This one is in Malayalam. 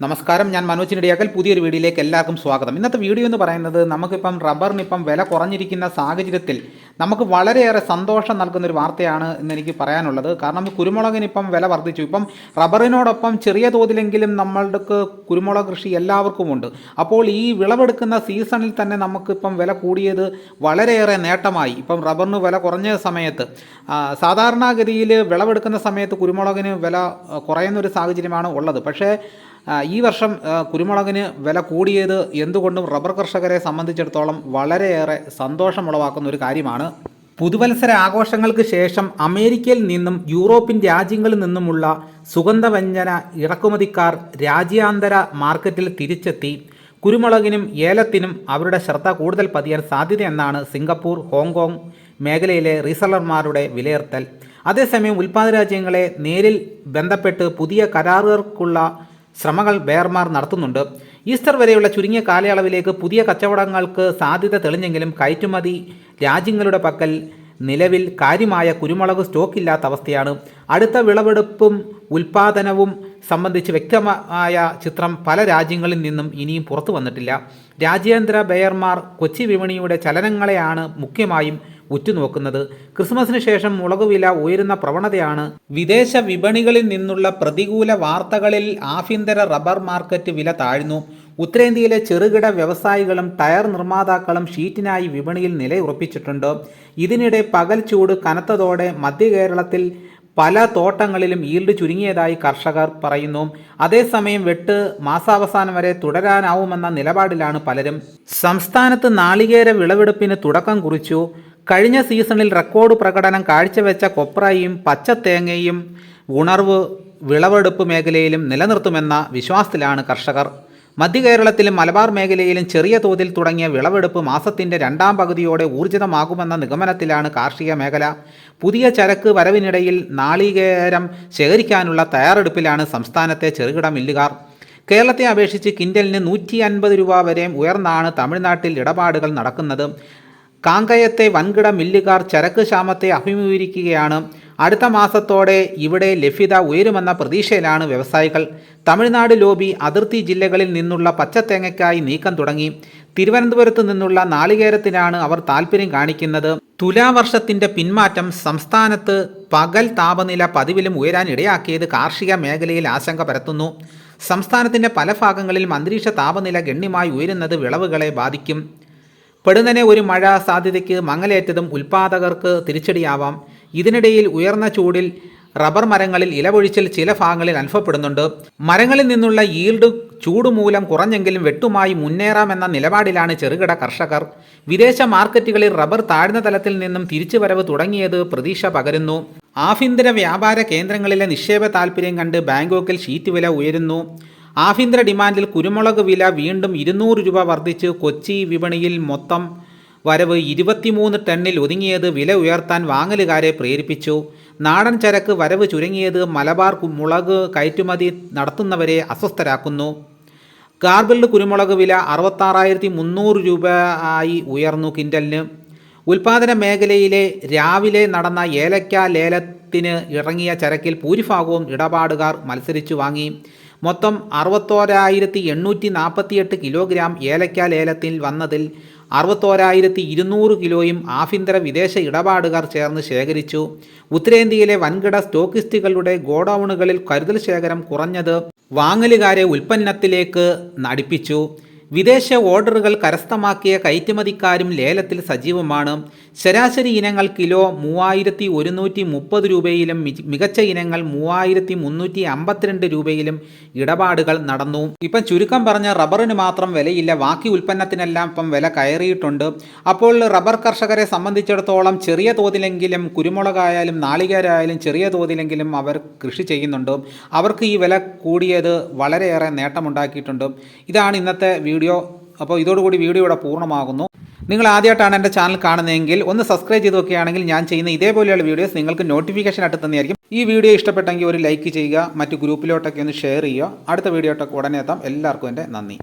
നമസ്കാരം ഞാൻ മനോജ് നെടിയാക്കൽ പുതിയൊരു വീഡിയോയിലേക്ക് എല്ലാവർക്കും സ്വാഗതം. ഇന്നത്തെ വീഡിയോ എന്ന് പറയുന്നത് നമുക്കിപ്പം റബ്ബറിനിപ്പം വില കുറഞ്ഞിരിക്കുന്ന സാഹചര്യത്തിൽ നമുക്ക് വളരെയേറെ സന്തോഷം നൽകുന്നൊരു വാർത്തയാണ് എന്ന് എനിക്ക് പറയാനുള്ളത്. കാരണം കുരുമുളകിന് ഇപ്പം വില വർദ്ധിച്ചു. ഇപ്പം റബ്ബറിനോടൊപ്പം ചെറിയ തോതിലെങ്കിലും നമ്മൾക്ക് കുരുമുളക് കൃഷി എല്ലാവർക്കും ഉണ്ട് അപ്പോൾ ഈ വിളവെടുക്കുന്ന സീസണിൽ തന്നെ നമുക്കിപ്പം വില കൂടിയത് വളരെയേറെ നേട്ടമായി. ഇപ്പം റബ്ബറിന് വില കുറഞ്ഞ സമയത്ത് സാധാരണഗതിയിൽ വിളവെടുക്കുന്ന സമയത്ത് കുരുമുളകിന് വില കുറയുന്നൊരു സാഹചര്യമാണ് ഉള്ളത്. പക്ഷേ ഈ വർഷം കുരുമുളകിന് വില കൂടിയത് എന്തുകൊണ്ടും റബ്ബർ കർഷകരെ സംബന്ധിച്ചിടത്തോളം വളരെയേറെ സന്തോഷമുളവാക്കുന്ന ഒരു കാര്യമാണ്. പുതുവത്സര ആഘോഷങ്ങൾക്ക് ശേഷം അമേരിക്കയിൽ നിന്നും യൂറോപ്യൻ രാജ്യങ്ങളിൽ നിന്നുമുള്ള സുഗന്ധവ്യഞ്ജന ഇറക്കുമതിക്കാർ രാജ്യാന്തര മാർക്കറ്റിൽ തിരിച്ചെത്തി. കുരുമുളകിനും ഏലത്തിനും അവരുടെ ശ്രദ്ധ കൂടുതൽ പതിയാൻ സാധ്യതയെന്നാണ് സിംഗപ്പൂർ ഹോങ്കോങ് മേഖലയിലെ റീസലർമാരുടെ വിലയിരുത്തൽ. അതേസമയം ഉൽപ്പാദന രാജ്യങ്ങളെ നേരിൽ ബന്ധപ്പെട്ട് പുതിയ കരാറുകൾക്കുള്ള ശ്രമങ്ങൾ ബെയർമാർ നടത്തുന്നുണ്ട്. ഈസ്റ്റർ വരെയുള്ള ചുരുങ്ങിയ കാലയളവിലേക്ക് പുതിയ കച്ചവടങ്ങൾക്ക് സാധ്യത തെളിഞ്ഞെങ്കിലും കയറ്റുമതി രാജ്യങ്ങളുടെ പക്കൽ നിലവിൽ കാര്യമായ കുരുമുളക് സ്റ്റോക്ക് ഇല്ലാത്ത അവസ്ഥയാണ്. അടുത്ത വിളവെടുപ്പും ഉൽപാദനവും സംബന്ധിച്ച് വ്യക്തമായ ചിത്രം പല രാജ്യങ്ങളിൽ നിന്നും ഇനിയും പുറത്തു വന്നിട്ടില്ല. രാജ്യാന്തര ബെയർമാർ കൊച്ചി വിപണിയുടെ ചലനങ്ങളെയാണ് മുഖ്യമായും ഉറ്റുനോക്കുന്നത്. ക്രിസ്മസിന് ശേഷം മുളക് വില ഉയരുന്ന പ്രവണതയാണ്. വിദേശ വിപണികളിൽ നിന്നുള്ള പ്രതികൂല വാർത്തകളിൽ ആഭ്യന്തര റബ്ബർ മാർക്കറ്റ് വില താഴ്ന്നു. ഉത്തരേന്ത്യയിലെ ചെറുകിട വ്യവസായികളും ടയർ നിർമ്മാതാക്കളും ഷീറ്റിനായി വിപണിയിൽ നിലയുറപ്പിച്ചിട്ടുണ്ട് ഇതിനിടെ പകൽ ചൂട് കനത്തതോടെ മധ്യ കേരളത്തിൽ പല തോട്ടങ്ങളിലും ഈൽഡ് ചുരുങ്ങിയതായി കർഷകർ പറയുന്നു. അതേസമയം വെട്ട് മാസാവസാനം വരെ തുടരാനാവുമെന്ന നിലപാടിലാണ് പലരും. സംസ്ഥാനത്ത് നാളികേര വിളവെടുപ്പിന് തുടക്കം കുറിച്ചു. കഴിഞ്ഞ സീസണിൽ റെക്കോർഡ് പ്രകടനം കാഴ്ചവെച്ച കൊപ്രയും പച്ചത്തേങ്ങയും ഉണർവ് വിളവെടുപ്പ് മേഖലയിലും നിലനിർത്തുമെന്ന വിശ്വാസത്തിലാണ് കർഷകർ. മധ്യ കേരളത്തിലും മലബാർ മേഖലയിലും ചെറിയ തോതിൽ തുടങ്ങിയ വിളവെടുപ്പ് മാസത്തിന്റെ രണ്ടാം പകുതിയോടെ ഊർജിതമാകുമെന്ന നിഗമനത്തിലാണ് കാർഷിക മേഖല. പുതിയ ചരക്ക് വരവിനിടയിൽ നാളികേരം ശേഖരിക്കാനുള്ള തയ്യാറെടുപ്പിലാണ് സംസ്ഥാനത്തെ ചെറുകിട മില്ലുകാർ. കേരളത്തെ അപേക്ഷിച്ച് കിൻഡലിന് നൂറ്റി അൻപത് രൂപ വരെ ഉയർന്നാണ് തമിഴ്നാട്ടിൽ ഇടപാടുകൾ നടക്കുന്നത്. കാങ്കയത്തെ വൻകിട മില്ലുകാർ ചരക്ക് ക്ഷാമത്തെ അഭിമുഖീകരിക്കുകയാണ്. അടുത്ത മാസത്തോടെ ഇവിടെ ലഭ്യത ഉയരുമെന്ന പ്രതീക്ഷയിലാണ് വ്യവസായികൾ. തമിഴ്നാട് ലോബി അതിർത്തി ജില്ലകളിൽ നിന്നുള്ള പച്ചത്തേങ്ങയ്ക്കായി നീക്കം തുടങ്ങി. തിരുവനന്തപുരത്ത് നിന്നുള്ള നാളികേരത്തിനാണ് അവർ താൽപ്പര്യം കാണിക്കുന്നത്. തുലാവർഷത്തിന്റെ പിന്മാറ്റം സംസ്ഥാനത്ത് പകൽ താപനില പതിവിലും ഉയരാനിടയാക്കിയത് കാർഷിക മേഖലയിൽ ആശങ്ക പരത്തുന്നു. സംസ്ഥാനത്തിന്റെ പല ഭാഗങ്ങളിലും അന്തരീക്ഷ താപനില ഗണ്യമായി ഉയരുന്നത് വിളവുകളെ ബാധിക്കും. പെടുന്നനെ ഒരു മഴ സാധ്യതയ്ക്ക് മങ്ങലേറ്റതും ഉൽപാദകർക്ക് തിരിച്ചടിയാവാം. ഇതിനിടയിൽ ഉയർന്ന ചൂടിൽ റബ്ബർ മരങ്ങളിൽ ഇലപൊഴിച്ചിൽ ചില ഭാഗങ്ങളിൽ അനുഭവപ്പെടുന്നുണ്ട് മരങ്ങളിൽ നിന്നുള്ള ഈൽഡ് ചൂടുമൂലം കുറഞ്ഞെങ്കിലും വെട്ടുമായി മുന്നേറാമെന്ന നിലപാടിലാണ് ചെറുകിട കർഷകർ. വിദേശ മാർക്കറ്റുകളിൽ റബ്ബർ താഴ്ന്ന തലത്തിൽ നിന്നും തിരിച്ചുവരവ് തുടങ്ങിയത് പ്രതീക്ഷ പകരുന്നു. ആഭ്യന്തര വ്യാപാര കേന്ദ്രങ്ങളിലെ നിക്ഷേപ താൽപ്പര്യം കണ്ട് ബാങ്കോക്കിൽ ഷീറ്റ് വില ഉയരുന്നു. ആഭ്യന്തര ഡിമാൻഡിൽ കുരുമുളക് വില വീണ്ടും ഇരുന്നൂറ് രൂപ വർദ്ധിച്ച് കൊച്ചി വിപണിയിൽ മൊത്തം വരവ് ഇരുപത്തിമൂന്ന് ടണ്ണിൽ ഒതുങ്ങിയത് വില ഉയർത്താൻ വാങ്ങലുകാരെ പ്രേരിപ്പിച്ചു. നാടൻ ചരക്ക് വരവ് ചുരുങ്ങിയത് മലബാർ മുളക് കയറ്റുമതി നടത്തുന്നവരെ അസ്വസ്ഥരാക്കുന്നു. ഗാർബിൾഡ് കുരുമുളക് വില അറുപത്താറായിരത്തി മുന്നൂറ് രൂപ ആയി ഉയർന്നു കിൻഡലിന്. ഉൽപാദന മേഖലയിലെ രാവിലെ നടന്ന ഏലക്ക ലേലത്തിന് ഇറങ്ങിയ ചരക്കിൽ ഭൂരിഭാഗവും ഇടപാടുകാർ മത്സരിച്ചു വാങ്ങി. മൊത്തം അറുപത്തോരായിരത്തി എണ്ണൂറ്റി നാൽപ്പത്തിയെട്ട് കിലോഗ്രാം ഏലക്ക ലേലത്തിൽ വന്നതിൽ അറുപത്തോരായിരത്തി ഇരുന്നൂറ് കിലോയും ആഭ്യന്തര വിദേശ ഇടപാടുകാർ ചേർന്ന് ശേഖരിച്ചു. ഉത്തരേന്ത്യയിലെ വൻകിട സ്റ്റോക്കിസ്റ്റുകളുടെ ഗോഡൌണുകളിൽ കരുതൽ ശേഖരം കുറഞ്ഞത് വാങ്ങലുകാരെ ഉൽപ്പന്നത്തിലേക്ക് നടിപ്പിച്ചു. വിദേശ ഓർഡറുകൾ കരസ്ഥമാക്കിയ കയറ്റുമതിക്കാരും ലേലത്തിൽ സജീവമാണ്. ശരാശരി ഇനങ്ങൾ കിലോ മൂവായിരത്തി ഒരുന്നൂറ്റി മുപ്പത് രൂപയിലും മികച്ച ഇനങ്ങൾ മൂവായിരത്തി മുന്നൂറ്റി അമ്പത്തിരണ്ട് രൂപയിലും ഇടപാടുകൾ നടന്നു. ഇപ്പം ചുരുക്കം പറഞ്ഞ റബ്ബറിന് മാത്രം വിലയില്ല ബാക്കി ഉൽപ്പന്നത്തിനെല്ലാം ഇപ്പം വില കയറിയിട്ടുണ്ട്. അപ്പോൾ റബ്ബർ കർഷകരെ സംബന്ധിച്ചിടത്തോളം ചെറിയ തോതിലെങ്കിലും കുരുമുളകായാലും നാളികേരായാലും ചെറിയ തോതിലെങ്കിലും അവർ കൃഷി ചെയ്യുന്നുണ്ട്. അവർക്ക് ഈ വില കൂടിയത് വളരെയേറെ നേട്ടമുണ്ടാക്കിയിട്ടുണ്ട്. ഇതാണ് ഇന്നത്തെ വീഡിയോ. അപ്പോൾ ഇതോടുകൂടി വീഡിയോ ഇവിടെ പൂർണമാകുന്നു. നിങ്ങൾ ആദ്യമായിട്ടാണ് എന്റെ ചാനൽ കാണുന്നതെങ്കിൽ ഒന്ന് സബ്സ്ക്രൈബ് ചെയ്ത് നോക്കുകയാണെങ്കിൽ ഞാൻ ചെയ്യുന്ന ഇതേപോലെയുള്ള വീഡിയോസ് നിങ്ങൾക്ക് നോട്ടിഫിക്കേഷൻ ആയിട്ട് തന്നെയായിരിക്കും. ഈ വീഡിയോ ഇഷ്ടപ്പെട്ടെങ്കിൽ ഒരു ലൈക്ക് ചെയ്യുക മറ്റു ഗ്രൂപ്പിലോട്ടൊക്കെ ഒന്ന് ഷെയർ ചെയ്യുക. അടുത്ത വീഡിയോട്ടൊക്കെ ഉടനെ എത്താം. എല്ലാവർക്കും എന്റെ നന്ദി.